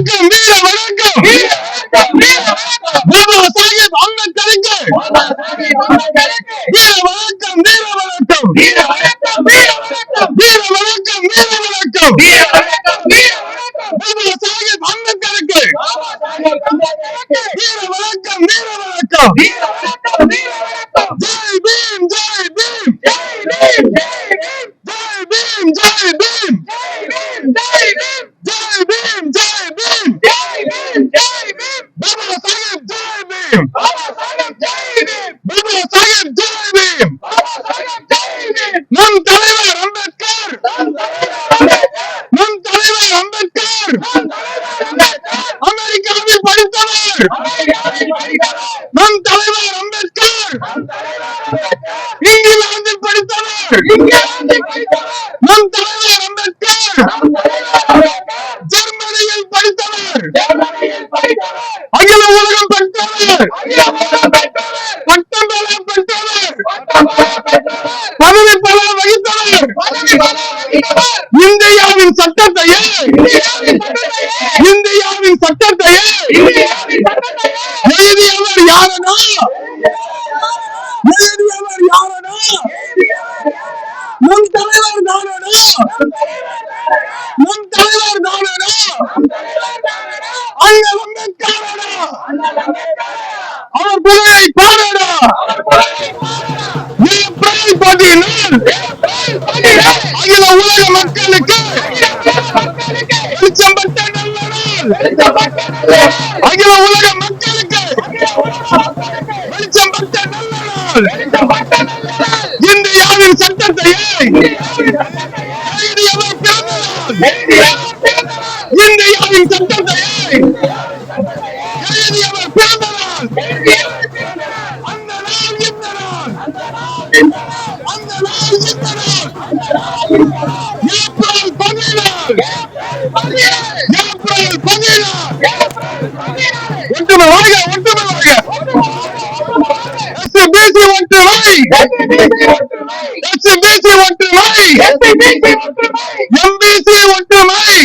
வணக்கம் வீர வணக்கம் பாபா சாஹேப் அம்பேத்கருக்கு வீர வணக்கம் வீர வணக்கம் வீர வணக்கம் வீர வணக்கம் பாபா சாஹேப் அம்பேத்கருக்கு வீர வணக்கம் வீர வணக்கம் ஜெய் பீம் ஜெய் பீம் ஜெய் பீம் ஜெய் பீம் ஜெய் பீம் ஜெய் பீம் பாபா சாஹேப் ஜெய் பீம் பாபா சாஹேப் ஜெய் பீம் நம் தலைவர் அம்பேத்கர் நம் தலைவர் அம்பேத்கர் அமெரிக்காவில் படித்தவர். நம் தலைவர் அம்பேத்கர். இங்கிலாந்தில் படித்தவர். நம் தலைவர் அம்பேத்கர். ஜெர்மனியில் படித்தவர். அகில உலகம் படித்தவர். இந்தியாவின் சட்டத்தையே இந்தியாவின் சட்டத்தையே எழுதியவர் யாரனா? எழுதியவர் யாரனா? நம் தலைவர் தானடா நம் தலைவர் தானடா அவர் புகழை பாடடா ஏப்ரல் பதினாள் அகில உலக மக்களுக்கு வெளிச்சம் பட்ட நல்ல நாள் அகில உலக மக்களுக்கு வெளிச்சம் பட்ட நல்ல நாள் இந்தியாவின் சட்டத்தையே எழுதியவர் பிறந்த நாள் இந்தியாவின் சட்டத்தையே எழுதியவர் பிறந்த நாள் நாள் வாழ்க ஒற்றுமை எஸ்பிசி ஒற்றுமை எம்பிசி ஒற்றுமை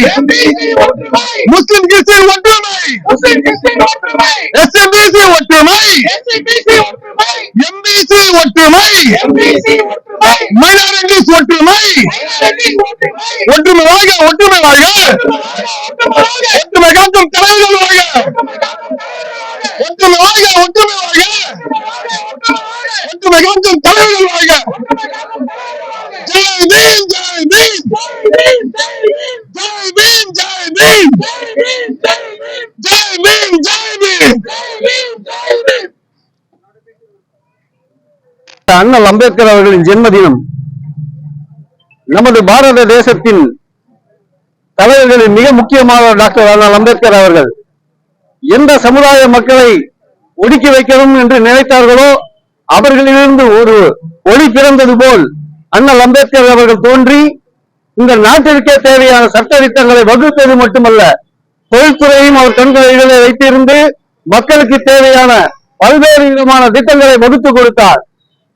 முஸ்லிம் கிறிஸ்டியன் ஒற்றுமை எஸ்பிசி ஒற்றுமை எம்பிசி ஒற்றுமை மைனாரிட்டிஸ் ஒற்றுமை ஒற்றுமை வாழ்க ஒற்றுமை வாழ்க ஒற்றுமை காக்கும் தலைவர்கள் வாழ்க ஒற்றுமை வாழ்க ஒற்றுமை வாழ்க ஒற்றுமை காக்கும் தலைவர்கள் வாழ்க ஜெய் பீம் ஜெய் பீம். ஜெய் பீம் ஜெய் பீம். ஜெய் பீம் ஜெய் பீம். அண்ணல் அம்பேத்கர் அவர்களின் ஜென்மதினம். நமது பாரத தேசத்தின் தலைவர்களில் மிக முக்கியமான டாக்டர் அண்ணல் அம்பேத்கர் அவர்கள் எந்த சமுதாய மக்களை ஒடுக்கி வைக்கணும் என்று நினைத்தார்களோ அவர்களிலிருந்து ஒரு ஒளி பிறந்தது போல் அண்ணல் அம்பேத்கர் அவர்கள் தோன்றி இந்த நாட்டிற்கே தேவையான சட்ட திட்டங்களை வகுத்தது மட்டுமல்ல தொழில்துறையும் அவர் கண்களிலே வைத்திருந்து மக்களுக்கு தேவையான பல்வேறு விதமான திட்டங்களை வகுத்து கொடுத்தார்.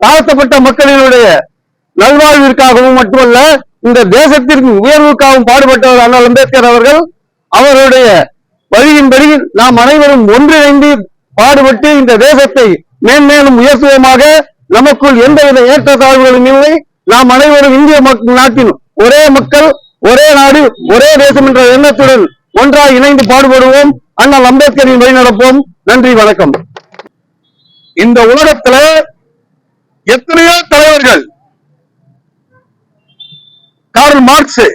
தாழ்த்தப்பட்ட மக்களினுடைய நல்வாழ்விற்காகவும் மட்டுமல்ல இந்த தேசத்திற்கு உயர்வுக்காகவும் பாடுபட்டவர் அண்ணல் அம்பேத்கர் அவர்கள் அவருடைய வழியின்படி நாம் அனைவரும் ஒன்றிணைந்து பாடுபட்டு இந்த தேசத்தை மேன்மேலும் உயர்த்துவோமாக நமக்குள் எந்தவித ஏற்றத்தாழ்வுகளும் இல்லை. நாம் அனைவரும் இந்திய நாட்டின் ஒரே மக்கள் ஒரே நாடு ஒரே தேசம் என்ற எண்ணத்துடன் ஒன்றாக இணைந்து பாடுபடுவோம். அண்ணல் அம்பேத்கரின் வழி நடப்போம் நன்றி வணக்கம். இந்த உலகத்துல எத்தனையோ தலைவர்கள் Karl Marx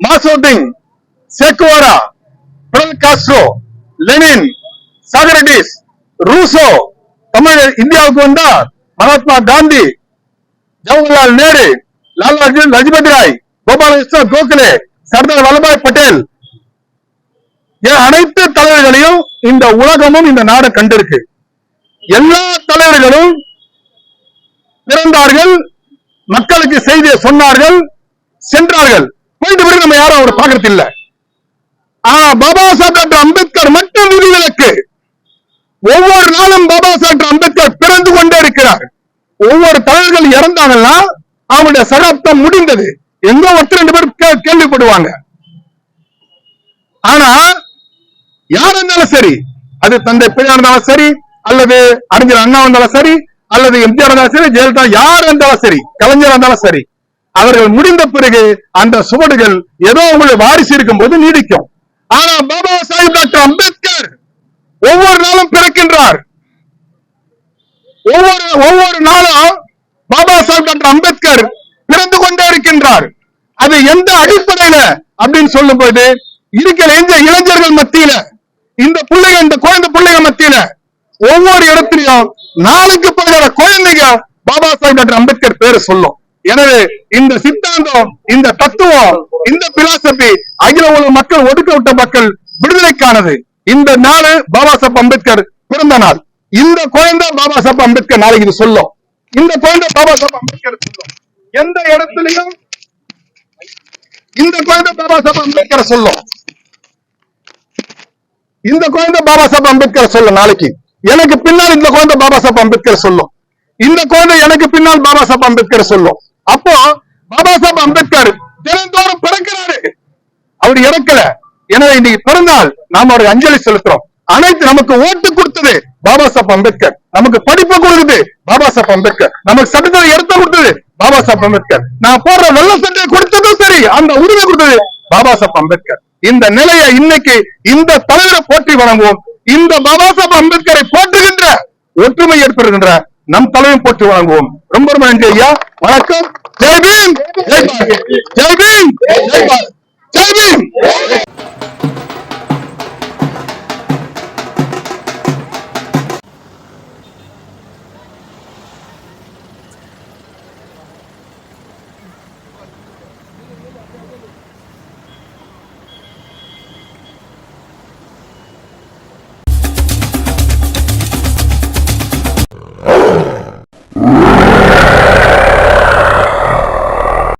Mao Zedong Che Guevara Fidel Castro Lenin Socrates Rousseau Tamil இந்தியாவுக்கு வந்தார். மகாத்மா காந்தி ஜவஹர்லால் நேரு லால் லஜபதி ராய் கோபாலகிருஷ்ண கோகலே சர்தார் வல்லபாய் பட்டேல். அனைத்து தலைவர்களையும் இந்த உலகமும் இந்த நாடு கண்டிருக்கு. எல்லா தலைவர்களும் பிறந்தார்கள் மக்களுக்கு செய்தியை சொன்னார்கள் சென்றார்கள். போயிட்டு பிறகு நம்ம யாரும் அவரை பாக்குறது இல்ல ஆனா பாபா சாஹேப் டாக்டர் அம்பேத்கர் மட்டும் விதிவிலக்கு. ஒவ்வொரு நாளும் பாபா சாஹேப் அம்பேத்கர் பிறந்து கொண்டே இருக்கிறார். ஒவ்வொரு தலைவர்கள் இறந்தாங்கன்னா அவங்களுடைய சகாப்தம் முடிந்தது. எங்க ஒருத்தர் ரெண்டு பேர் கேள்விப்படுவாங்க. ஆனா யார் இருந்தாலும் சரி அது தந்தை பெரியார் இருந்தாலும் சரி அல்லது அறிஞர் அண்ணா இருந்தாலும் சரி அல்லது எம்ஜிஆர் இருந்தாலும் சரி ஜெயலலிதா யார் இருந்தாலும் சரி கலைஞர் இருந்தாலும் சரி அவர்கள் முடிந்த பிறகு அந்த சுவடுகள் ஏதோ உங்களுடைய வாரிசு இருக்கும் போது நீடிக்கும். ஆனா பாபா சாஹிப் டாக்டர் அம்பேத்கர் ஒவ்வொரு நாளும் பிறக்கின்றார். ஒவ்வொரு ஒவ்வொரு நாளும் பாபா சாஹிப் டாக்டர் அம்பேத்கர் பிறந்து கொண்டே இருக்கின்றார். அது எந்த அடிப்படையில அப்படின்னு சொல்லும்போது இருக்கிற எந்த இளைஞர்கள் மத்தியில இந்த பிள்ளைங்க இந்த குழந்தை பிள்ளைங்க மத்தியில ஒவ்வொரு இடத்துலயும் நாளுக்கு பிறகு குழந்தைங்க பாபா சாஹிப் டாக்டர் அம்பேத்கர் பேரை சொல்லும். எனவே இந்த சித்தாந்தம் இந்த தத்துவம் இந்த பிலாசபி அகில உலக மக்கள் ஒடுக்கப்பட்ட மக்கள் விடுதலைக்கானது. இந்த நாள் பாபா சாப் அம்பேத்கர் பிறந்த நாள். இந்த குழந்தை பாபா சாஹிப் அம்பேத்கர் நாளைக்கு இது சொல்லும். இந்த குழந்தை பாபா சாப் அம்பேத்கர் சொல்லும். எந்த இடத்துலயும் இந்த குழந்தை பாபா சாப் அம்பேத்கர் சொல்லும். இந்த குழந்தை பாபா சாஹிப் அம்பேத்கர் சொல்லும் நாளைக்கு. எனக்கு பின்னால் இந்த குழந்தை பாபா சாப் அம்பேத்கர் சொல்லும். இந்த குழந்தை எனக்கு பின்னால் பாபா சாப் அம்பேத்கர் சொல்லும். அப்போ பாபா சாஹிப் அம்பேத்கர் தினந்தோறும் பிறக்கிறாரு. அவர் இறக்கல. எனவே இன்னைக்கு பிறந்தால் நாம அவருக்கு அஞ்சலி செலுத்துறோம். அனைத்து நமக்கு ஓட்டு கொடுத்தது பாபா சாஹிப் அம்பேத்கர். நமக்கு படிப்பு கொடுக்குது பாபா சாஹிப் அம்பேத்கர். நமக்கு சட்டத்தை இடத்த கொடுத்தது பாபா சாஹிப் அம்பேத்கர். நான் போடுற வெள்ள சட்டையை கொடுத்ததும் சரி அந்த உரிமை கொடுத்தது பாபா சாஹிப் அம்பேத்கர். இந்த நிலையை இன்னைக்கு இந்த தலைவரை போற்றி வழங்குவோம் இந்த பாபா சாஹிப் அம்பேத்கரை போற்றுகின்ற ஒற்றுமை ஏற்படுகின்ற நம் தலையும் போட்டு வழங்குவோம். ரொம்ப ரொம்ப நன்றி ஐயா. வணக்கம். ஜெய்பீம் ஜெய்பீம்